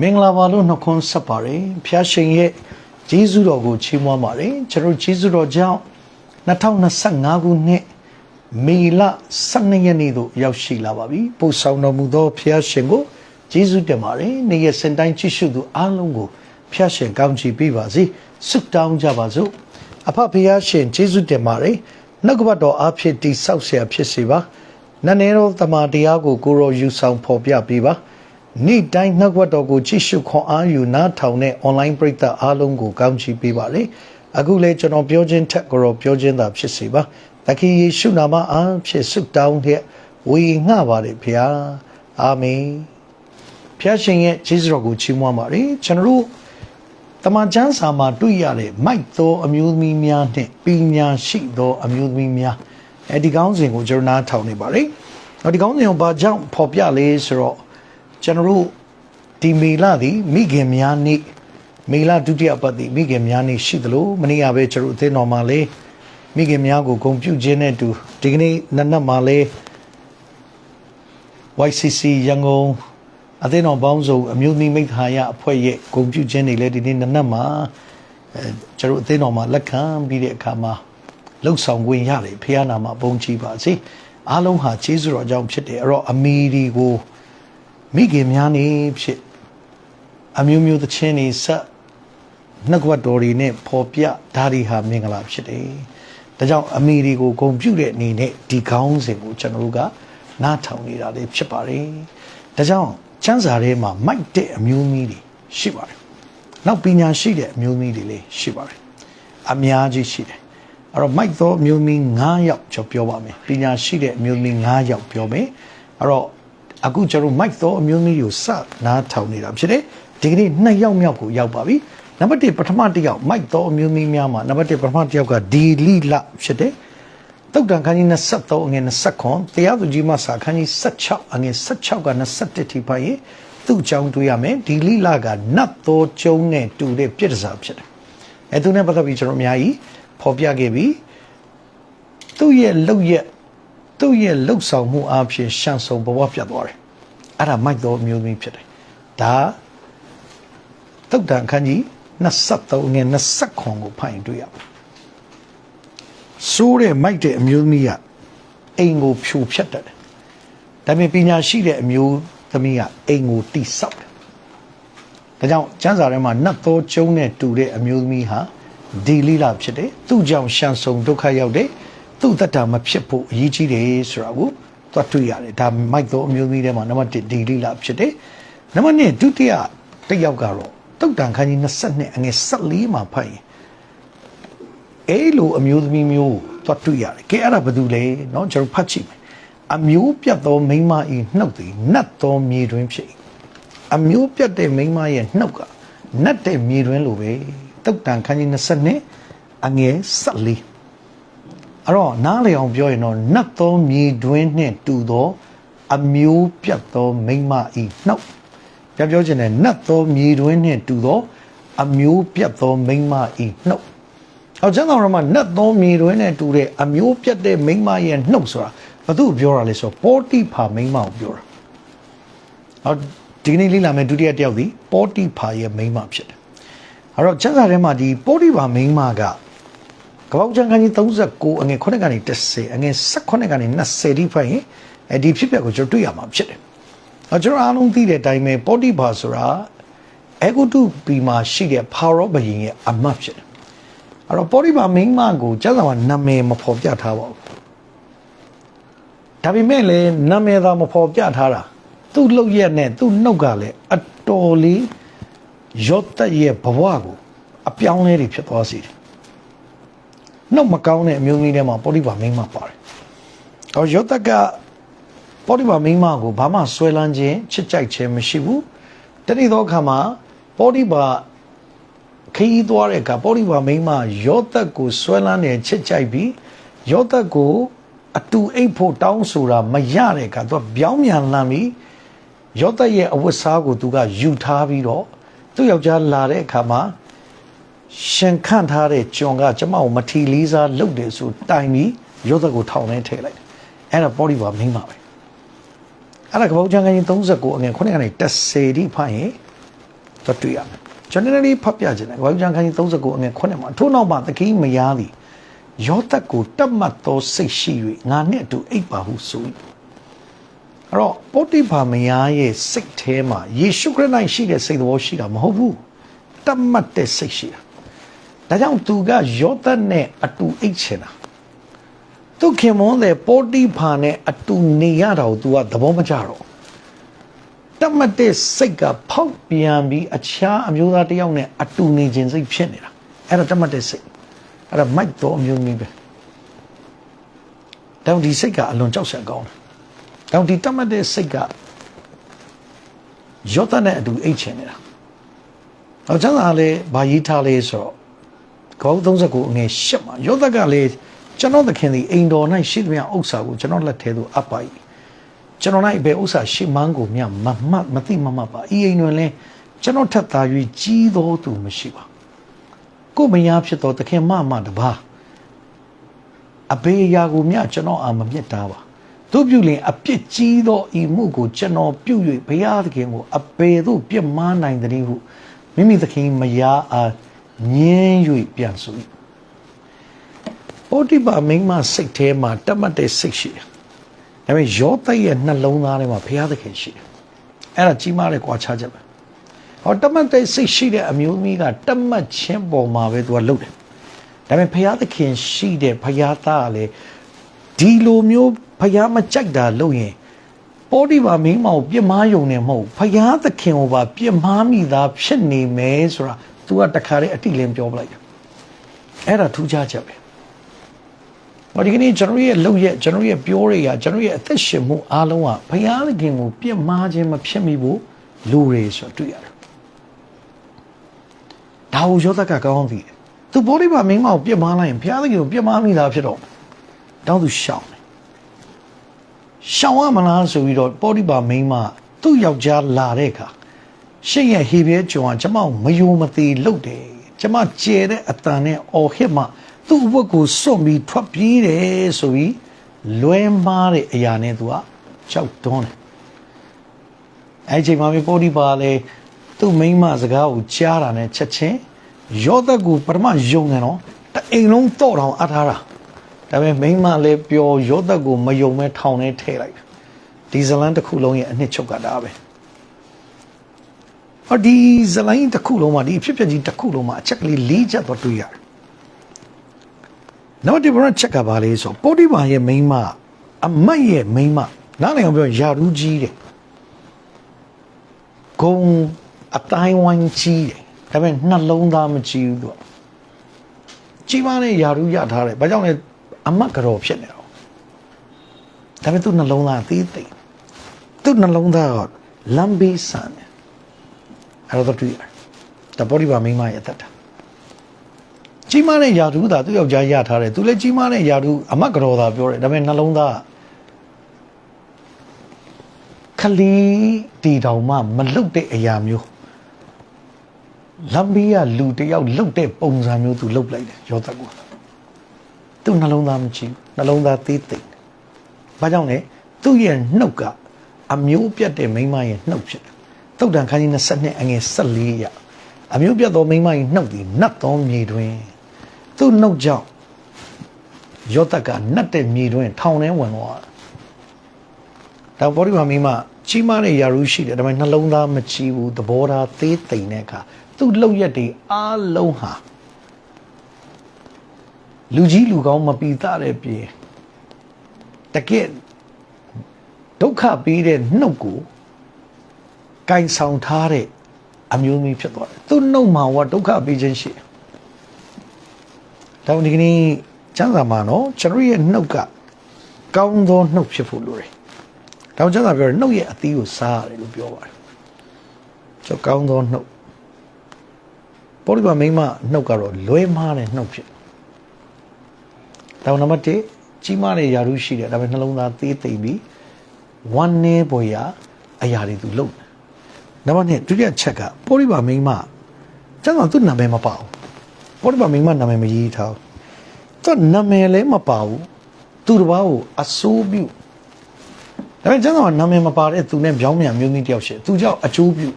မင်္ဂလာပါလို့နှုတ်ခွန်းဆက်ပါတယ်ဖျားရှင်ရဲ့ဂျေဇုတော်ကိုချီးမွမ်းပါတယ်ကျွန်တော်ဂျေဇုတော်ကြောင့်2025ခုနှစ်မေလ12ရက်နေ့သို့ရောက်ရှိလာပါပြီပို့ဆောင်တော်မူသောဖျားရှင်ကိုဂျေဇုတင်ပါတယ်နေ့ရက်စင်တိုင်းကြည့်ရှုသူအားလုံးကိုဖျားရှင်ကောင်းချီးပေးပါစေဆုတောင်းကြပါစို့အဖဖျားရှင်ဂျေဇုတင်ပါတယ်နှုတ်ကပတ်တော်အားဖြင့်တိဆောက်เสียဖြစ်စေပါနတ်နေတော်တမန်တရားကိုကိုရောယူဆောင်ဖော်ပြပေးပါ နေ့တိုင်းနှုတ်ဝတ်တော်ကိုကြည့်ရှုခွန်အားယူနားထောင်တဲ့ online ပရိသတ်အားလုံးကိုကောင်းချီးပေးပါလေအခုလေကျွန်တော်ပြောခြင်းထက်ကိုတော့ပြောခြင်းသာဖြစ်စေပါသခင်ယေရှုနာမအားဖြင့်ဆုတောင်းတဲ့ဝေငှပါလေဖျားအာမင်ဖျားရှင်ရဲ့ကျေးဇူးတော်ကိုချီးမွမ်းပါလေကျွန်တော်တို့တမန်ကျမ်းစာမှာတွေ့ရတဲ့မိုက်သောအမျိုးသမီးများနဲ့ပညာရှိသောအမျိုးသမီးများအဲဒီကောင်းစဉ်ကိုကျွန်တော်နားထောင်နေပါလေတော့ဒီကောင်းစဉ်ကိုဘာကြောင့်ဖော်ပြလဲဆိုတော့ ကျွန်တော်တို့ဒီမေလသည်မိခင်များနေ့မေလဒုတိယပတ်သည်မိခင်များနေ့ရှိသလိုမနေ့ကပဲကျွန်တော်တို့အသင်းတော်မှာလေမိခင်များကိုဂုဏ်ပြုခြင်းနဲ့အတူဒီကနေ့နက်နက်မှာလေ YCC ရန်ကုန်အသင်းတော်ပေါင်းစုံအမျိုးသမီးမိသားရအဖွဲ့ရဲ့ဂုဏ်ပြုခြင်းတွေလည်းဒီနေ့နက်နက်မှာအဲကျွန်တော်တို့အသင်းတော်မှာလက်ခံပြီးတဲ့အခါမှာလှုပ်ဆောင်ခွင့်ရတယ်ဖခင်နာမှာပုံချီပါစေအားလုံးဟာကျေးဇူးတော်အကြောင်းဖြစ်တယ်အဲ့တော့အမီဒီကို မိခင်များနေဖြစ်အမျိုးမျိုးသချင်းနေဆက်နှုတ်ကပတ်တော်တွေနဲ့ပေါ်ပြဓာရီဟာမင်္ဂလာဖြစ်တယ်။ဒါကြောင့်အမိတွေကိုဂုံပြုတဲ့အနေနဲ့ဒီကောင်းစဉ်ကိုကျွန်တော်တို့ကနားထောင်နေတာလေးဖြစ်ပါတယ်။ဒါကြောင့်ကျမ်းစာထဲမှာမိုက်တဲ့အမျိုးသမီးတွေရှိပါတယ်။နောက်ပညာရှိတဲ့အမျိုးသမီးတွေလည်းရှိပါတယ်။အများကြီးရှိတယ်။အဲ့တော့မိုက်သောအမျိုးသမီး9ယောက်ကျွန်တော်ပြောပါမယ်။ပညာရှိတဲ့အမျိုးသမီး9ယောက်ပြောမယ်။အဲ့တော့ အခုကျွန်တော်မိုက်သောအမျိုးမျိုးကိုစနားထောင်နေတာဖြစ်တယ်ဒီကနေ့နှစ်ယောက်မြောက်ကိုရောက်ပါပြီနံပါတ်1ပထမတစ်ယောက်မိုက်သောအမျိုးမျိုးများမှာနံပါတ်1ပထမတစ်ယောက်ကဒီလီလဖြစ်တယ်တုတ်တန်ခန်းကြီး23အငယ်29တရားသူကြီးမဆာခန်းကြီး16အငယ်16က21ထိပါရင်သူ့အကြောင်းတွေ့ရမယ်ဒီလီလကနတ်သောကျုံနဲ့တူတဲ့ပြစ်ဒစာဖြစ်တယ်အဲသူနဲ့ပတ်သက်ပြီးကျွန်တော်အများကြီးဖော်ပြခဲ့ပြီးသူ့ရဲ့လောက်ရဲ့ သူ့ရဲ့လှုပ်ဆောင်မှုအပြင်ရှန်ဆုံဘဝပြတ်သွားတယ်အဲ့ဒါမိုက်တော်မျိုးမျိုးဖြစ်တယ်ဒါတုတ်တန်ခန်းကြီး23ငယ်20ခွန်ကိုဖတ်ရင်တွေ့ရပါဆိုးတဲ့မိုက်တဲ့အမျိုးသမီးကအိမ်ကိုဖြိုဖျက်တတ်တယ်ဒါပေမဲ့ပညာရှိတဲ့အမျိုးသမီးကအိမ်ကိုတိဆောက်တယ်ဒါကြောင့်ကျမ်းစာထဲမှာနတ်သောကျုံနဲ့တူတဲ့အမျိုးသမီးဟာဒီလီလာဖြစ်တယ်သူ့ကြောင့်ရှန်ဆုံဒုက္ခရောက်တယ် သူ့တတ်တာမဖြစ်ဖို့အရေးကြီးတယ်ဆိုတာကိုသွားတွေ့ရတယ်ဒါမိုက်သောအမျိုးသမီးထဲမှာနံပါတ်1ဒီလီလာဖြစ်တယ်နံပါတ်2ဒုတိယတစ်ယောက်ကတော့တုတ်တန်ခန်းကြီး22အငယ်14မှာဖတ်ရင်အဲလိုအမျိုးသမီးမျိုးသွားတွေ့ရတယ်ကဲအဲ့ဒါဘာလို့လဲเนาะကျွန်တော်ဖတ်ကြည့်မယ်အမျိုးပြတ်သောမိန်းမဤနှုတ်သည်နတ်သောမြေတွင်ဖြစ်၏အမျိုးပြတ်တဲ့မိန်းမရဲ့နှုတ်ကနတ်တဲ့မြေတွင်လိုပဲတုတ်တန်ခန်းကြီး22အငယ်14 အဲ့တော့နားလေအောင်ပြောရင်တော့နတ်သောမြေတွင်နှင့်တူသော အမျိုးပြတ်သောမိန်းမဤနှုတ်ပြောပြောချင်တယ်နတ်သောမြေတွင်နှင့်တူသော အမျိုးပြတ်သောမိန်းမဤနှုတ်အော်ကျမ်းတော်မှာနတ်သောမြေတွင်နဲ့တူတဲ့အမျိုးပြတ်တဲ့မိန်းမရဲ့နှုတ်ဆိုတာဘာသူပြောတာလဲဆိုတော့ပေါ်တိဖာမိန်းမကိုပြောတာအော်ဒီကနေ့လေ့လာမယ်ဒုတိယတစ်ယောက်ဒီပေါ်တိဖာရဲ့မိန်းမဖြစ်တယ်အဲ့တော့ကျမ်းစာထဲမှာဒီပေါ်တိဖာမိန်းမက ကပောက်ကျမ်းခန်းကြီး39အငယ်9ကနေ10အငယ်18ကနေ20ဒီဖိုင်အဲဒီဖြစ်ပျက်ကိုကျွန်တော်တွေ့ရမှာဖြစ်တယ်။အဲကျွန်တော်အားလုံးသိတဲ့အတိုင်းပဲပေါတိဘာဆိုတာအေဂုတုပီမှာရှိတဲ့ဖာရောဘုရင်ရဲ့အမတ်ဖြစ်တယ်။အဲ့တော့ပေါတိဘာမိန်းမကိုကျမ်းစာမှာနာမည်မဖော်ပြထားပါဘူး။ဒါပေမဲ့လည်းနာမည်သာမဖော်ပြထားတာသူ့လောက်ရက်နဲ့သူ့နှုတ်ကလည်းအတော်လေးရော့တက်ရဲ့ဘဝကိုအပြောင်းလဲတွေဖြစ်သွားစေတယ်။ နှုတ်မကောင်းတဲ့အမျိုးသမီးထဲမှာပေါတိဘာမိန်းမပါတယ်။အော်ရော့တက်ကပေါတိပါမိန်းမကိုဘာမှဆွဲလန်းခြင်းချစ်ကြိုက်ခြင်းမရှိဘူးတတိသောအခါမှာပေါတိပါခရီးသွားတဲ့အခါပေါတိပါမိန်းမယောသက်ကိုဆွဲလန်းတယ်ချစ်ကြိုက်ပြီးယောသက်ကိုအတူအိတ်ဖို့တောင်းဆိုတာမရတဲ့အခါသူကပြောင်းပြန်လန်းပြီးယောသက်ရဲ့အဝတ်စားကိုသူကယူထားပြီးတော့သူ့ယောက်ျားလာတဲ့အခါမှာ ရှင်ခန့်ထားတဲ့ကျွန်ကကျမကိုမထီလေးစားလုပ်တယ်ဆိုတိုင်ပြီးယောသက်ကိုထောင်ထဲထည့်လိုက်တယ်အဲ့ဒါပေါတိပါမိန်းမပဲအဲ့ဒါကပောက်ချန်ကရင်39အငယ်9ကနေ10ဒီဖတ်ရင်တော့တွေ့ရမယ်ကျွန်တော်လည်းဖတ်ပြခြင်းတယ်ဘာကြောင့်ခန်းကြီး39အငယ်9မှာထို့နောက်မှာသခင်မယားသည်ယောသတ်ကိုတတ်မှတ်သောစိတ်ရှိ၍ငါနဲ့အတူအိပ်ပါဟုဆို၏အဲ့တော့ပုတ္တိဖာမယားရဲ့စိတ်ထဲမှာယေရှုခရစ်၌ရှိတဲ့စိတ်တော်ရှိတာမဟုတ်ဘူးတတ်မှတ်တဲ့စိတ်ရှိတာ ဒါကြောင့်သူကယောသတ်နဲ့အတူအိပ်ချင်တာသူခင်မွန်းတဲ့ပုတ္တိဖာနဲ့အတူနေရတာကို तू ကသဘောမကျတော့ဘူးတတ်မှတ်တဲ့စိတ်ကဖောက်ပြန်ပြီးအခြားအမျိုးသားတစ်ယောက်နဲ့အတူနေခြင်းစိတ်ဖြစ်နေတာအဲ့ဒါတတ်မှတ်တဲ့စိတ်အဲ့ဒါမိုက်တော့အမျိုးမျိုးပဲတောင်ဒီစိတ်ကအလွန်ကြောက်စရာကောင်းတယ်တောင်ဒီတတ်မှတ်တဲ့စိတ်ကယောသနဲ့အတူအိတ်ချင်နေတာ။နောက်ကျမ်းစာလည်းဗာရေးထားလေဆိုတော့ ကောင်း39အငယ်၈မှာယောသကလည်းကျွန်တော်သခင်သည်အိမ်တော်၌ရှိသမျှဥစ္စာကိုကျွန်တော်လက်ထဲသို့အပ်ပါ၏။ကျွန်တော်၌ဘယ်ဥစ္စာရှိမှန်းကိုမျှမမှတ်မသိမမှတ်ပါ။ဤအိမ်တွင်လည်းကျွန်တော်ထက်သာ၍ကြီးသောသူမရှိပါ။ကိုယ်မယားဖြစ်သောသခင်မမတပါးအဘေးအရာကိုမျှကျွန်တော်အာမမြတ်တာပါတို့ပြုလင်အပြစ်ကြီးသောဤမှုကိုကျွန်တော်ပြု၍ဘုရားသခင်ကိုအပေသို့ပြစ်မှားနိုင်သည်ဟုမိမိသခင်မယားအား ညင်း၍ပြန်ဆို၏ဩတိပါမိန်းမစိတ်ထဲမှာတတ်မှတ်တဲ့စိတ်ရှိတယ်ဒါပေမဲ့ယောသရဲ့နှလုံးသားထဲမှာဘုရားသခင်ရှိတယ်အဲ့ဒါကြီးမားတဲ့ကွာခြားချက်ပဲဟောတတ်မှတ်တဲ့စိတ်ရှိတဲ့အမျိုးသမီးကတတ်မှတ်ခြင်းပေါ်မှာပဲသူကလုပ်တယ်ဒါပေမဲ့ဘုရားသခင်ရှိတဲ့ဘုရားသားကလည်းဒီလိုမျိုးဘုရားမကြိုက်တာလုပ်ရင်ပေါတိပါမင်းမောင်ပြစ်မှားယုံနေမဟုတ်ဘုရားသခင်ကိုပါပြစ်မှားမိသားဖြစ်နေမယ်ဆိုတာ तू ကတခါတည်းအတိလင်းပြောပလိုက်တယ်အဲ့ဒါထူးခြားချက်ပဲဘာဒီကနေ့ကျွန်တော်ရဲ့လုပ်ရဲ့ကျွန်တော်ရဲ့ပြောရရကျွန်တော်ရဲ့အသက်ရှင်မှုအားလုံးကဘုရားသခင်ကိုပြစ်မှားခြင်းမဖြစ်မိဘူးလူတွေဆိုတွေ့ရတယ်ဒါကိုယောသကကောင်းပြီသူဘောဒီပါမင်းမောင်ပြစ်မှားလိုက်ရင်ဘုရားသခင်ကိုပြစ်မှားမိသားဖြစ်တော့တောင်းသူရှောင်းရှောင်ရမလားဆိုပြီးတော့ပေါတိပါမိန်းမသူ့ယောက်ျားလာတဲ့အခါ ရှင့်ရဲ့ဟေဘဲကြုံကကျမကိုမယုံမသေးလုပ်တယ်ကျမကျဲတဲ့အတန်နဲ့အော်ဟစ်မှသူ့ဘက်ကိုစွန့်ပြီးထွက်ပြေးတယ်ဆိုပြီးလွဲမားတဲ့အရာနဲ့သူကကြောက်တွန်းတယ်အဲ့ဒီချိန်မှာပေါတိပါလေသူ့မိန်းမစကားကိုကြားတာနဲ့ချက်ချင်းယောသက်ကိုပထမယုံတယ်နော်တအိမ်လုံးတော့တောင်အပ်ထားတာဒါပေမဲ့မိန်းမလည်းပျော်ရောသက်ကိုမယုံမဲ့ထောင်ထဲထည့်လိုက်ဒီဇလန်တစ်ခုလုံးရဲ့အနှစ်ချုပ်ကတာပဲ ဟောဒီဇလိုင်းတစ်ခုလုံးမှာဒီဖြစ်ဖြစ်ကြီးတစ်ခုလုံးမှာအချက်ကလေး၄ချက်တော့တွေ့ရတယ်နောက်ဒီဘရချက်ကပါလေဆိုပိုဒီပါရဲ့မိန်းမအမတ်ရဲ့မိန်းမနားလည်အောင်ပြောယာရူးကြီးတယ်ဂုံအတိုင်းဝိုင်းကြီးတယ်ဒါပေမဲ့နှလုံးသားမကြီးဘူးသူကကြီးမားတဲ့ယာရူးရထားတယ်ဘာကြောင့်လဲအမတ်ကြော်ဖြစ်နေတော့ဒါပေမဲ့သူ့နှလုံးသားသေးသိသူ့နှလုံးသားကလမ်းဘေးဆန်တယ် အဲ့တော့တွေ့ရတယ်တဘောဒီပါမိမရဲ့အသက်တာကြီးမားတဲ့ယာတုသာသူ့ယောက်ျားရထားတယ်သူလည်းကြီးမားတဲ့ယာတုအမတ်ကြော်သာပြောတယ်ဒါပေမဲ့နှလုံးသားခလီတီတောင်မှမလုတ်တဲ့အရာမျိုးလမ်းဘေးကလူတယောက်လုတ်တဲ့ပုံစံမျိုးသူလုတ်လိုက်တယ်ရောသက်ကသူ့နှလုံးသားမကြည့်နှလုံးသားသေးသိမ့်။ဘာကြောင့်လဲသူ့ရဲ့နှုတ်ကအမျိုးပြတ်တဲ့မိန်းမရဲ့နှုတ်ဖြစ်တယ်။ သုတ်တန်ခန်းကြီး22အငယ်14ရအမျိုးပြတ်သောမိန်းမရဲ့နှုတ်သည်နတ်သောမြေတွင်သူ့နှုတ်ကြောင့်ယောသက်ကနတ်တဲ့မြေတွင်ထောင်ထဲဝင်သွားတာ။တောင်ပေါ်ဒီမှာမိန်းမကြီးမားတဲ့ယာရုရှိတယ်ဒါပေမဲ့နှလုံးသားမကြည့်ဘူးသဘောထားသေးသိမ့်တဲ့အခါသူ့လောက်ရက်တွေအားလုံးဟာလူကြီးလူကောင်းမပီသတဲ့ပြေတကယ်ဒုက္ခပေးတဲ့နှုတ်ကို ကင်ဆောင်ထားတဲ့အမျိုးမျိုးဖြစ်သွားတယ်သူနှုတ်မှာဟောဒုက္ခပေးခြင်းရှိတယ်ဒါဒီကနေ့ကျမ်းစာမှာနော်ကျွန်တော်ရဲ့နှုတ်ကကောင်းသောနှုတ်ဖြစ်ဖို့လိုတယ်ဒါကျမ်းစာပြောတယ်နှုတ်ရဲ့အသီးကိုစားရတယ်လို့ပြောပါတယ်ကျွန်တော်ကောင်းသောနှုတ်ပေါ်ဒီပါမိမနှုတ်ကတော့လွဲမားတဲ့နှုတ်ဖြစ်ဒါနံပါတ်1ကြီးမားတဲ့ယာရုရှိတယ်ဒါပေမဲ့နှလုံးသားသေးသိမ့်ပြီးဝမ်းနည်းပေါ်ရာအရာတွေသူလုပ်တယ် နံပါတ်2ဒုတိယချက်ကပေါ်ဒီပါမိမကျန်တော့သူ့နာမည်မပါဘူးပေါ်ဒီပါမိမနာမည်မရေးထားဘူးသူနာမည်လည်းမပါဘူးသူတစ်ပါးကိုအဆိုးပြုဒါပေမဲ့ကျန်တော့နာမည်မပါတဲ့သူနဲ့ပြောင်းမြန်မျိုးနည်းတယောက်ရှိသူကြောင့်အကျိုးပြု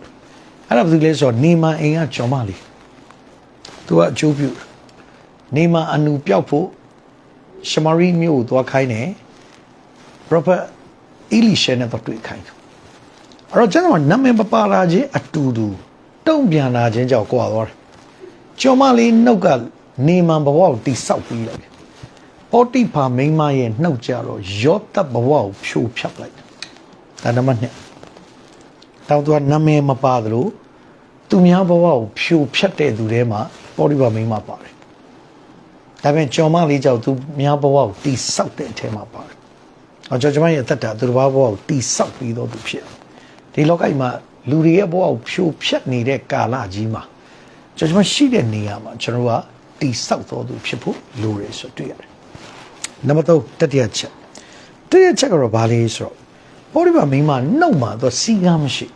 အဲ့ဒါဘာလို့လဲဆိုတော့နေမအိမ်ကကျော်မလေးသူကအကျိုးပြုတယ်နေမအနူပြောက်ဖို့ရှမာရီမြို့ကိုသွားခိုင်းတယ် prophet အီလီရှဲနဲ့တော့တွေ့ခိုင်းတယ် အဲ့တော့ကျွန်တော်နာမည်ပပါလာခြင်းအတူတူတုံ့ပြန်လာခြင်းကြောင့်ကြွာသွားတယ်ကျော်မလေးနှုတ်ကနေမန်ဘဝကိုတိဆောက်ပြီးလိုက်တယ်ပေါတိဖာမိန်းမရဲ့နှုတ်ကြတော့ယောသဘဝကိုဖြိုဖျက်လိုက်တယ်ဒါနံပါတ်1တောင်သူကနာမည်မပါသလိုသူများဘဝကိုဖြိုဖျက်တဲ့သူထဲမှာပေါတိဖာမိန်းမပါတယ်ဒါပေမဲ့ကျော်မလေးကြောင့်သူများဘဝကိုတိဆောက်တဲ့အထဲမှာပါတယ်။အော်ကျော်ကျမရဲ့အသက်တာသူတစ်ပါးဘဝကိုတိဆောက်ပြီးတော့သူဖြစ်တယ်။ ဒီလောကကြီးမှာလူတွေရဲ့ဘဝကိုဖြိုဖျက်နေတဲ့ကာလကြီးမှာကျော်ကျမရှိတဲ့နေရာမှာကျွန်တော်ကတိဆောက်တော်သူဖြစ်ဖို့လိုရဆိုတွေ့ရတယ်။နံပါတ်3တတိယချက်တတိယချက်ကတော့ဘာလဲဆိုတော့ပေါ်ဒီပါမိန်းမနှုတ်မှာတော့စီကားမရှိ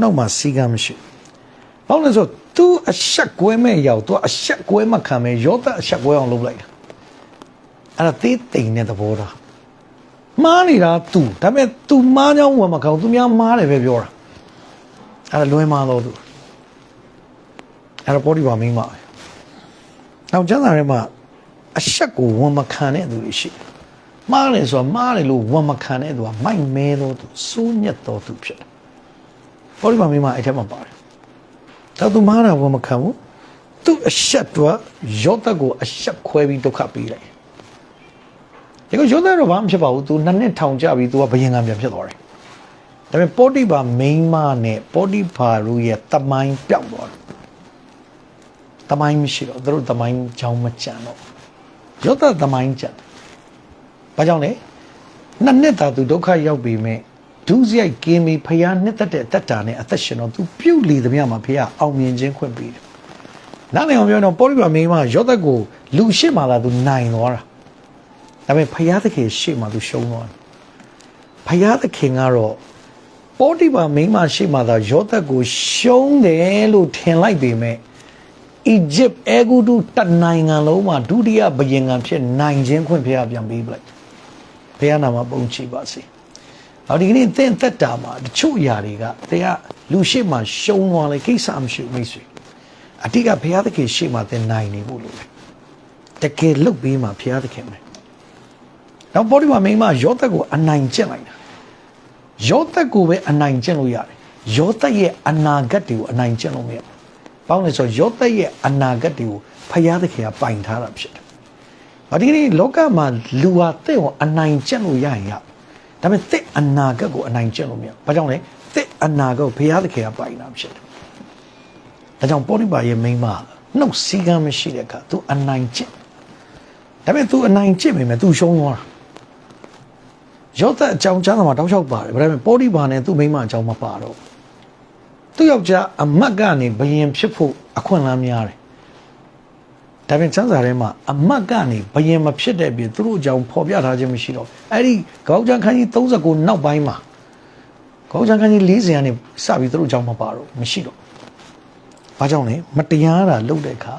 နှုတ်မှာစီကားမရှိဘာလို့လဲဆိုတော့ तू အဆက်ကွဲမဲ့ရောက် तू အဆက်ကွဲမခံမဲ့ရောသက်အဆက်ကွဲအောင်လုပ်လိုက်တာအဲ့ဒါသေးတိမ်တဲ့သဘောထား မှားနေတာ तू ဒါပေမဲ့ तू မှားကြောင်းဝမကောင်သူများမှားတယ်ပဲပြောတာအဲ့ဒါလွဲမှားတော့သူအဲ့ဒါပေါ်ဒီပါမိမပဲနောက်ကျန်တာထဲမှာအဆက်ကိုဝမခံတဲ့သူတွေရှိတယ်မှားတယ်ဆိုတာမှားတယ်လို့ဝမခံတဲ့သူကမိုက်မဲတော့သူစိုးညက်တော့သူဖြစ်တယ်ပေါ်ဒီပါမိမအဲ့ထဲမှာပါတယ်ဒါသူမှားတာဝမခံဘူးသူအဆက်တော့ရော့တက်ကိုအဆက်ခွဲပြီးဒုက္ခပေးလိုက် ဒီကရောသက်တော့ဘာမှဖြစ်ပါဘူး။ तू နှစ်နှစ်ထောင်ကြပြီး तू ကဘယင်ကံပြန်ဖြစ်သွားတယ်။ဒါပေမဲ့ပေါ်ဒီပါမိန်းမနဲ့ပေါ်ဒီပါရူရဲ့တမိုင်းပြောက်သွားတယ်။တမိုင်းမရှိတော့သူတို့တမိုင်းကြောင်းမကြံတော့။ရောသက်တမိုင်းကြံတယ်။ဘာကြောင့်လဲနှစ်နှစ်သာသူဒုက္ခရောက်ပြီမဲ့ဒုစရိုက်ကင်းပြီးဖျားနှစ်သက်တဲ့တက်တာနဲ့အသက်ရှင်တော့သူပြုတ်လေသမျှမှာဖျားအောင်မြင်ခြင်းခွင့်ပေးတယ်။နောက်လည်းအောင်ပြောတော့ပေါ်လိပါမိန်းမရောသက်ကိုလူရှိမှလာသူနိုင်သွားတာ။ ဒါပေမဲ့ဖျားသခင်ရှိမှသူရှုံးသွားတယ်။ဖျားသခင်ကတော့ပေါ်တိပါမိန်းမရှိမှသာရောသက်ကိုရှုံးတယ်လို့ထင်လိုက်ပေမဲ့အီဂျစ်အဲဂူတူတနိုင်ငံလုံးမှာဒုတိယဘယင်ငံဖြစ်နိုင်ခြင်းခွင့်ဖျားပြန်ပေးပလိုက်။ဘုရားနာမပုံချပါစေ။နောက်ဒီကနေ့သင်သက်တာမှာတချို့ຢာတွေကတရားလူရှိမှရှုံးသွားလေကိစ္စမရှိဘူးမိတ်ဆွေ။အတိကဘုရားသခင်ရှိမှသင်နိုင်နေဖို့လိုတယ်။တကယ်လုတ်ပြီးမှဘုရားသခင်ပဲ။ နောက်ပေါ်ဒီမှာမိန်းမယောသက်ကိုအနိုင်ကျင့်လိုက်တာ။ယောသက်ကိုပဲအနိုင်ကျင့်လို့ရတယ်။ယောသက်ရဲ့အနာဂတ်တွေကိုအနိုင်ကျင့်လို့မရဘူး။ပေါင်းလို့ဆိုယောသက်ရဲ့အနာဂတ်တွေကိုဘုရားသခင်ကပိုင်ထားတာဖြစ်တယ်။အဒီကနေ့လောကမှာလူဟာတဲ့ကိုအနိုင်ကျင့်လို့ရရင်ရ။ဒါပေမဲ့တဲ့အနာဂတ်ကိုအနိုင်ကျင့်လို့မရဘူး။ဘာကြောင့်လဲ။တဲ့အနာဂတ်ကိုဘုရားသခင်ကပိုင်တာဖြစ်တယ်။ဒါကြောင့်ပေါ်ရိပါရဲ့မိန်းမနှုတ်စည်းကမ်းမရှိတဲ့အခါ तू အနိုင်ကျင့်။ဒါပေမဲ့ तू အနိုင်ကျင့်ပေမဲ့ तू ရှုံးသွားတာ။ ရောသက်အကြောင်းချမ်းသာမှာတောက်လျှောက်ပါတယ်။ဒါပေမဲ့ပေါ်ရိပါနဲ့သူ့မိန်းမအကြောင်းမပါတော့ဘူး။သူ့ယောက်ျားအမတ်ကနေဘယင်ဖြစ်ဖို့အခွင့်အလမ်းများတယ်။ဒါပေမဲ့စံစာထဲမှာအမတ်ကနေဘယင်မဖြစ်တဲ့ပြင်သူတို့အကြောင်းဖော်ပြထားခြင်းမရှိတော့အဲ့ဒီခေါင်းချမ်းခန်းကြီး39နောက်ပိုင်းမှာခေါင်းချမ်းခန်းကြီး40ကနေစပြီးသူတို့အကြောင်းမပါတော့မရှိတော့။ဘာကြောင့်လဲမတရားတာလုပ်တဲ့အခါ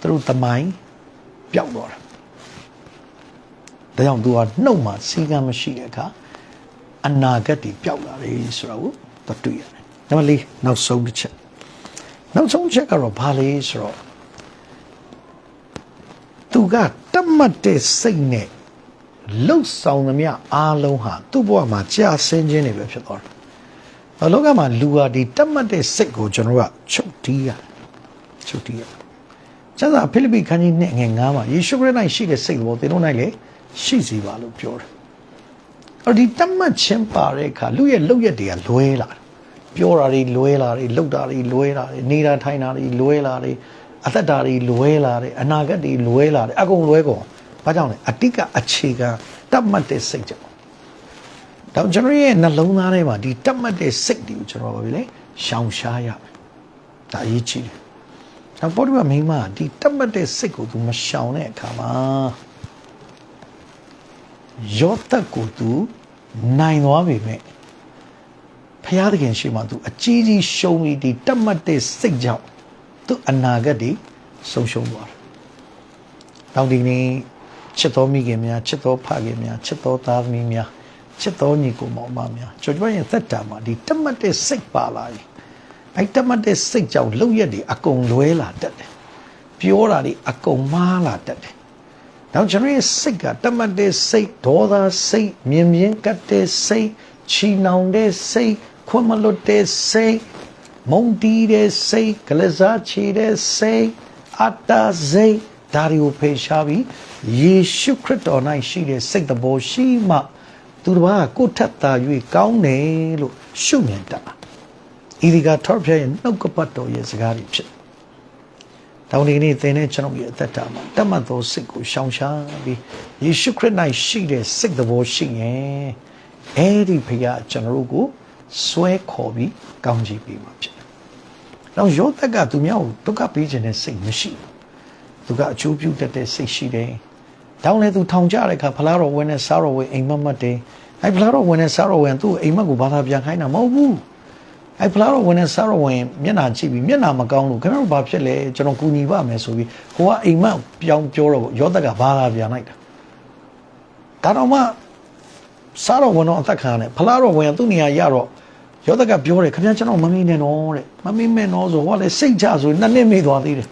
သူတို့တမိုင်းပျောက်သွားတာ။ ဒါကြောင့်သူကနှုတ်မှာစီကံမရှိတဲ့အခါအနာဂတ်တွေပျောက်လာတယ်ဆိုတာကိုသတွေ့ရတယ်။နံပါတ်၄နောက်ဆုံးတစ်ချက်နောက်ဆုံးချက်ကတော့ဘာလဲဆိုတော့သူကတတ်မှတ်တဲ့စိတ်နဲ့လှုပ်ဆောင်သမျှအားလုံးဟာသူ့ဘဝမှာကြာဆင်းခြင်းတွေပဲဖြစ်သွားတယ်။အလောကမှာလူဟာဒီတတ်မှတ်တဲ့စိတ်ကိုကျွန်တော်ကချုပ်တီးရချုပ်တီးရ။ကျမ်းစာဖိလိပ္ပိခန်းကြီးနဲ့ငယ်9မှာယေရှုခရစ်၌ရှိတဲ့စိတ်ဘောသင်တို့၌လည်း ရှိစီပါလို့ပြောတယ်။အော်ဒီတတ်မှတ်ခြင်းပါတဲ့အခါလူရဲ့လှုပ်ရက်တွေကလွဲလာတယ်။ပြောတာတွေလွဲလာတယ်လှုပ်တာတွေလွဲလာတယ်နေတာထိုင်တာတွေလွဲလာတယ်အသက်တာတွေလွဲလာတယ်အနာဂတ်တွေလွဲလာတယ်အကုန်လွဲကုန်ဘာကြောင့်လဲအတိကအခြေခံတတ်မှတ်တဲ့စိတ်ကြောင့်တော့ကျွန်တော်ရဲ့နှလုံးသားထဲမှာဒီတတ်မှတ်တဲ့စိတ်တွေကိုကျွန်တော်ပါပြီလေရှောင်ရှားရမယ်ဒါအရေးကြီးတယ်တော့ပေါ်တော့မိမဒီတတ်မှတ်တဲ့စိတ်ကိုသူမရှောင်တဲ့အခါမှာ ယောသက်ကိုသူနိုင်သွားပြီမဲ့ဖျားသခင်ရှိမှသူအကြီးကြီးရှုံးပြီးဒီတတ်မှတ်တဲ့စိတ်ကြောင့်သူအနာဂတ်တွေဆုံးရှုံးသွားတယ်။နောက်ဒီနေ့ချစ်တော်မိခင်များချစ်တော်ဖခင်များချစ်တော်သားသမီးများချစ်တော်ညီကိုမောင်မများကျွန်တော်ရဲ့သက်တာမှာဒီတတ်မှတ်တဲ့စိတ်ပါလာရင်အဲ့တတ်မှတ်တဲ့စိတ်ကြောင့်လှုပ်ရက်တွေအကုန်လွဲလာတတ်တယ်ပြောတာတွေအကုန်မှားလာတတ်တယ် နောက်ကျွန်တော်ရဲ့စိတ်ကတတ်မှတ်တဲ့စိတ်ဒေါသစိတ်မြင်မြင်ကတ်တဲ့စိတ်ချီနှောင်တဲ့စိတ်ခွင့်မလွတ်တဲ့စိတ်မုန်တီးတဲ့စိတ်ကလစားချီတဲ့စိတ်အတ္တစိတ်ဒါတွေကိုဖေရှားပြီးယေရှုခရစ်တော်၌ရှိတဲ့စိတ်တဘောရှိမှသူတစ်ပါးကကိုယ်ထက်သာ၍ကောင်းတယ်လို့ရှုမြင်တတ်ဤဒီကထောက်ပြရဲ့နှုတ်ကပတ်တော်ရဲ့စကားတွေဖြစ် တောင်းဒီကနေ့သင်တဲ့ကျွန်တော်ရဲ့အသက်တာမှာတတ်မှတ်သောစိတ်ကိုရှောင်ရှားပြီးယေရှုခရစ်၌ရှိတဲ့စိတ်တဘောရှိရင်အဲ့ဒီဖခင်ကျွန်တော်တို့ကိုဆွဲခေါ်ပြီးကောင်းချီးပေးမှာဖြစ်တယ်။နောက်ယောသက်ကသူများကိုဒုက္ခပေးခြင်းနဲ့စိတ်မရှိဘူး။သူကအချိုးပြုတတ်တဲ့စိတ်ရှိတယ်။တောင်းလေသူထောင်ကြတဲ့အခါဖလားတော်ဝင်နဲ့စားတော်ဝင်အိမ်မက်မက်တယ်။အဲ့ဖလားတော်ဝင်နဲ့စားတော်ဝင်သူ့အိမ်မက်ကိုဘာသာပြန်ခိုင်းတာမဟုတ်ဘူး။ အဲ့ဖလားတော်ဝင်နဲ့စားတော်ဝင်မျက်နှာကြည့်ပြီးမျက်နှာမကောင်းလို့ခင်ဗျားတို့ဘာဖြစ်လဲကျွန်တော်ကူညီပါမယ်ဆိုပြီးဟိုကအိမ်မက်ပြောင်းပြောတော့ယောသက်ကဘာသာပြန်လိုက်တာ။ဒါတော့မှစားတော်ဝင်တော့အသက်ခံရတယ်ဖလားတော်ဝင်သူ့နေရာရတော့ယောသက်ကပြောတယ်ခင်ဗျားကျွန်တော်မမေ့နဲ့တော့တဲ့မမေ့မဲ့တော့ဆိုဟောလေစိတ်ချဆိုနှစ်နှစ်မေ့သွားသေးတယ်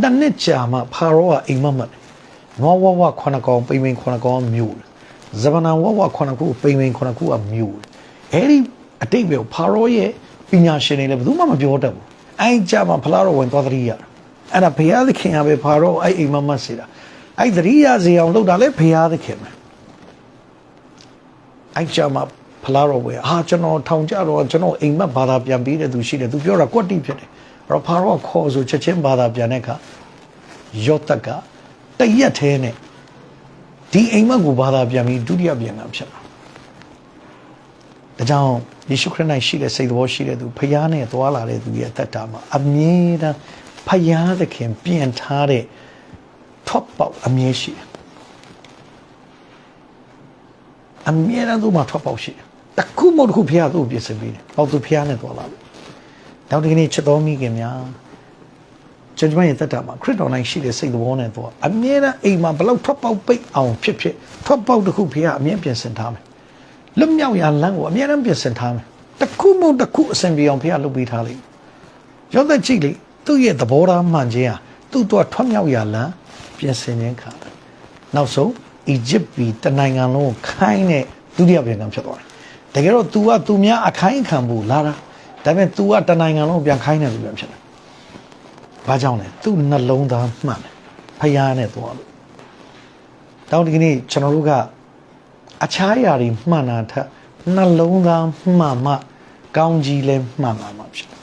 နှစ်နှစ်ကြာမှဖာရောကအိမ်မက်မက်နွားဝဝခொနကောင်ပိမ့်ပိမ့်ခொနကောင်မြို့ဇဗနာဝဝခொနခုပိမ့်ပိမ့်ခொနခုကမြို့အဲ့ဒီ အတိတ်ပဲဖာရောရဲ့ပညာရှင်တွေလည်းဘယ်သူမှမပြောတတ်ဘူးအဲ့ကြမှာဖလားတော်ဝင်သွားသတိရအဲ့ဒါဘုရားသခင်ကပဲဖာရောအဲ့အိမ်မက်မက်စေတာအဲ့သတိရစေအောင်လုပ်တာလေဘုရားသခင်ပဲအဲ့ကြမှာဖလားတော်ဝယ်အာကျွန်တော်ထောင်ကြတော့ကျွန်တော်အိမ်မက်ဘာသာပြန်ပြီးတဲ့သူရှိတယ်သူပြောတာကွက်တိဖြစ်တယ်အဲ့တော့ဖာရောခေါ်ဆိုချက်ချင်းဘာသာပြန်တဲ့အခါယောသက်ကတရက်သေးနဲ့ဒီအိမ်မက်ကိုဘာသာပြန်ပြီးဒုတိယပြန်တာဖြစ်လာ ဒါကြောင့်ယေရှုခရစ်၌ရှိတဲ့စိတ်တော်ရှိတဲ့သူဖခင်နဲ့သွားလာတဲ့သူရဲ့အသက်တာမှာအမြဲတမ်းဖခင်သခင်ပြင်ထားတဲ့ top ပေါက်အမြဲရှိတယ်အမြဲတမ်းသူ့မှာထွက်ပေါက်ရှိတယ်။တစ်ခုမဟုတ်တစ်ခုဖះသူ့ကိုပြင်ဆင်ပေးတယ်။ဟောသူဖះနဲ့သွားလာလို့။နောက်ဒီကနေ့ချစ်တော်မိခင်များကျွန်တော်ရဲ့တက်တာမှာခရစ်တော်နိုင်ရှိတဲ့စိတ်တော်နဲ့သွားအမြဲတမ်းအိမ်မှာဘလောက်ထွက်ပေါက်ပိတ်အောင်ဖြစ်ဖြစ်ထွက်ပေါက်တစ်ခုဖះအမြဲပြင်ဆင်ထားမယ်။ လွတ်မြောက်ရာလမ်းကိုအမြဲတမ်းပြင်ဆင်ထားမယ်။တစ်ခုမဟုတ်တစ်ခုအစဉ်ပြေအောင်ဖះလုပ်ပေးထားလိမ့်မယ်။ရောက်တဲ့ကြည့်လေသူ့ရဲ့သဘောထားမှန်ခြင်းဟာသူ့တော့ထွက်မြောက်ရာလမ်းပြင်ဆင်ခြင်းခါတယ်။နောက်ဆုံးအီဂျစ်ပြည်တနိုင်ငံလုံးကိုခိုင်းတဲ့ဒုတိယပြန်ကဖြစ်သွားတယ်တကယ်တော့ तू ကသူများအခိုင်းခံဖို့လာတာဒါပေမဲ့ तू ကတနိုင်ငံလုံးပြန်ခိုင်းတယ်လို့ပြန်ဖြစ်တယ်ဘာကြောင့်လဲသူ့နှလုံးသားမှန်တယ်ဖယားနဲ့သွားလို့တောင်းဒီကနေ့ကျွန်တော်တို့က အခြားအရာတွေမှန်တာထက်နှလုံးသားမှန်မှကောင်းကြီးလဲမှန်ပါမှာဖြစ်တယ်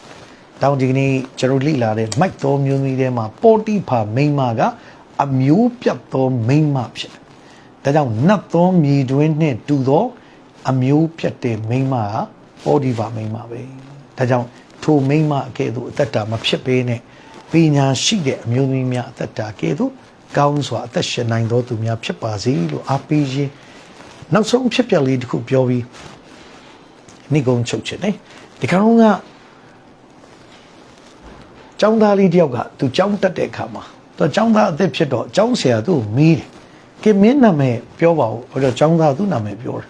တောင်းဒီကနေ့ကျွန်တော်လိလာတဲ့မိုက်တော်မျိုးမျိုးထဲမှာပေါ်တိဖာမိန်းမကအမျိုးပြတ်သောမိန်းမဖြစ်တယ်ဒါကြောင့်နတ်သောမြေတွင်းနှင့်တူသောအမျိုးပြတ်တဲ့မိန်းမကပေါ်တိဖာမိန်းမပဲဒါကြောင့်ထိုမိန်းမအကဲ့သို့အသက်တာမဖြစ်ပေနဲ့ပညာရှိတဲ့အမျိုးသမီးများအသက်တာကဲ့သို့ကောင်းစွာအသက်ရှင်နိုင်သောသူများဖြစ်ပါစေလို့အားပေးခြင်း နောက်ဆုံးဖြစ်ပျက်လေးတစ်ခုပြောပြီးနိဂုံးချုပ်ချင်တယ်ဒီကောင်ကကျောင်းသားလေးတယောက်ကသူကျောင်းတက်တဲ့အခါမှာသူကျောင်းသားအသက်ဖြစ်တော့ကျောင်းဆရာသူ့ကိုမေးတယ်ကဲမင်းနာမည်ပြောပါဦးဟိုတော့ကျောင်းသားသူ့နာမည်ပြောတယ်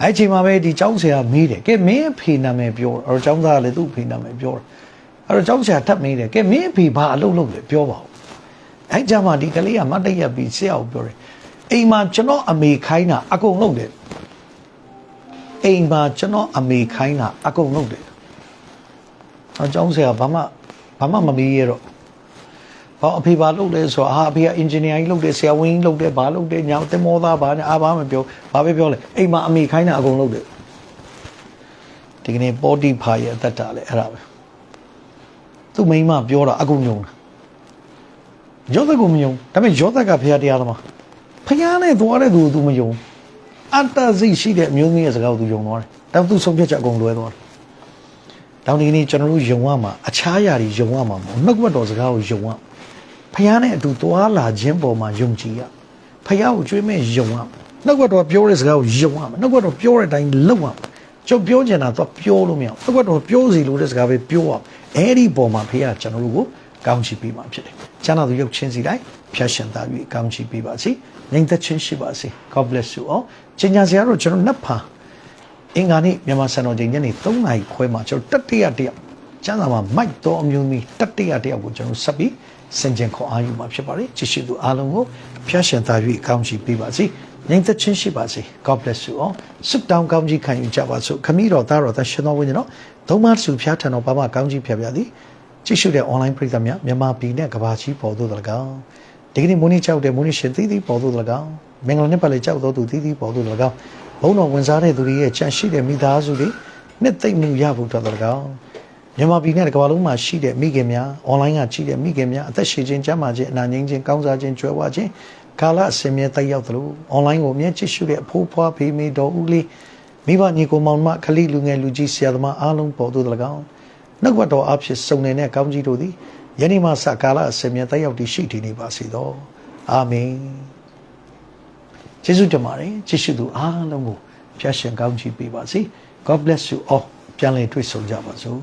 အဲ့ချိန်မှာပဲဒီကျောင်းဆရာမေးတယ်ကဲမင်းအဖေနာမည်ပြောတယ်အဲ့တော့ကျောင်းသားကလည်းသူ့အဖေနာမည်ပြောတယ်အဲ့တော့ကျောင်းဆရာထပ်မေးတယ်ကဲမင်းအဖေဘာအလုပ်လုပ်လဲပြောပါဦးအဲ့ကြမှာဒီကလေးကမတ်တရက်ပြီးဆရာကိုပြောတယ် အိမ်မှာကျွန်တော်အမေခိုင်းတာအကုန်လုပ်တယ်အိမ်မှာကျွန်တော်အမေခိုင်းတာအကုန်လုပ်တယ်အကျောင်းဆရာဘာမှဘာမှမမေးရတော့ဟောအဖေဘာလုပ်လဲဆိုတော့အာအဖေကအင်ဂျင်နီယာကြီးလုပ်တယ်ဆရာဝန်ကြီးလုပ်တယ်ဘာလုပ်တယ်ညာတင်မောသားဘာညာအာဘာမပြောဘာပဲပြောလဲအိမ်မှာအမေခိုင်းတာအကုန်လုပ်တယ်ဒီကနေ့ပေါ်တီဖာရဲ့အသက်တာလဲအဲ့ဒါပဲသူ့မိန်းမပြောတာအကုန်ညုံတာယောသက်ကမယုံဒါပေမဲ့ယောသက်ကဖခင်တရားသမား ဖခင်နဲ့သွားတဲ့သူကသူမယုံအတ္တစိတ်ရှိတဲ့အမျိုးသမီးရဲ့စကားကိုသူယုံသွားတယ်ဒါပေမဲ့သူဆုံးဖြတ်ချက်အကုန်လွဲသွားတယ်တောင်းဒီကနေ့ကျွန်တော်တို့ယုံရမှာအခြားຢာတွေယုံရမှာမဟုတ်နှုတ်ကပတ်တော်စကားကိုယုံရဖခင်နဲ့အတူသွားလာခြင်းပေါ်မှာယုံကြည်ရဖခင်ကိုကြွေးမဲ့ယုံရနှုတ်ကပတ်တော်ပြောတဲ့စကားကိုယုံရနှုတ်ကပတ်တော်ပြောတဲ့အတိုင်းလုပ်ရကျုပ်ပြောချင်တာတော့ပြောလို့မရဘူးနှုတ်ကပတ်တော်ပြောစီလို့တဲ့စကားပဲပြောရအဲ့ဒီပေါ်မှာဖခင်ကျွန်တော်တို့ကိုကောင်းချီးပေးမှာဖြစ်တယ်ကျမ်းတော်သူရုပ်ချင်းစီတိုင်း ဖျက်ရှင်သား၍ကောင်းချီးပေးပါစေငြိမ်သက်ခြင်းရှိပါစေ God bless you all ကျင်ညာစရာတော့ကျွန်တော်နှက်ဖာအင်္ဂါနေ့မြန်မာစံတော်ချိန်ညနေ3နာရီခွဲမှာကျွန်တော်တတိယတယောက်ကျမ်းစာမှာမိုက်တော်အမျိုးသမီးတတိယတယောက်ကိုကျွန်တော်ဆက်ပြီးစင်ကြင်ခေါ်အားယူမှာဖြစ်ပါတယ်ကြည့်ရှုသူအားလုံးကိုဖျားရှင်သာ၍ကောင်းချီးပေးပါစေငြိမ်သက်ခြင်းရှိပါစေ God bless you all ဆုတောင်းကောင်းကြီးခံယူကြပါစို့ခမည်းတော်သားတော်သားရှင်တော်ဝိညာဉ်တော်သုံးပါးစုဖျားထံတော်ဘာမှကောင်းကြီးဖျက်ပြသည်ကြည့်ရှုတဲ့ online ပရိသတ်များမြန်မာပြည်နဲ့ကမ္ဘာကြီးပေါ်သို့တလကောင် ဒီကနေ့မိုးနေ့ကြောက်တဲ့မိုးနေ့ရှင်သီးသီးပေါ်သို့တလကောင်မင်္ဂလာနေ့ပတ်လေကြောက်တော်သူသီးသီးပေါ်သို့တလကောင်ဘုန်းတော်ဝင်စားတဲ့သူတွေရဲ့ကြံရှိတဲ့မိသားစုတွေနှစ်သိမ့်မှုရဖို့တော်တလကောင်မြန်မာပြည်နဲ့ကမ္ဘာလုံးမှာရှိတဲ့မိခင်များ online ကကြည့်တဲ့မိခင်များအသက်ရှင်ခြင်းကျန်းမာခြင်းအနာငြိမ်းခြင်းကောင်းစားခြင်းကြွယ်ဝခြင်းကာလအစဉ်မြဲတက်ရောက်သလို online ကိုအမြဲကြည့်ရှုတဲ့အဖိုးဖွားဖေးမေတော်ဦးလေးမိဘညီကိုမောင်မခလိလူငယ်လူကြီးဆရာသမားအားလုံးပေါ်သို့တလကောင်နှုတ်ကပတ်တော်အဖြစ်စုံနေတဲ့ကောင်းကြီးတို့သည် ယနေ့မှစကာလအစဉ်မြဲတက်ရောက်တည်ရှိတည်နေပါစေသောအာမင်ကျေးဇူးတင်ပါတယ်ကြည့်ရှုသူအားလုံးကိုဖျားရှင်ကောင်းချီးပေးပါစေ God bless you all ပြန်လည်တွေ့ဆုံကြပါစို့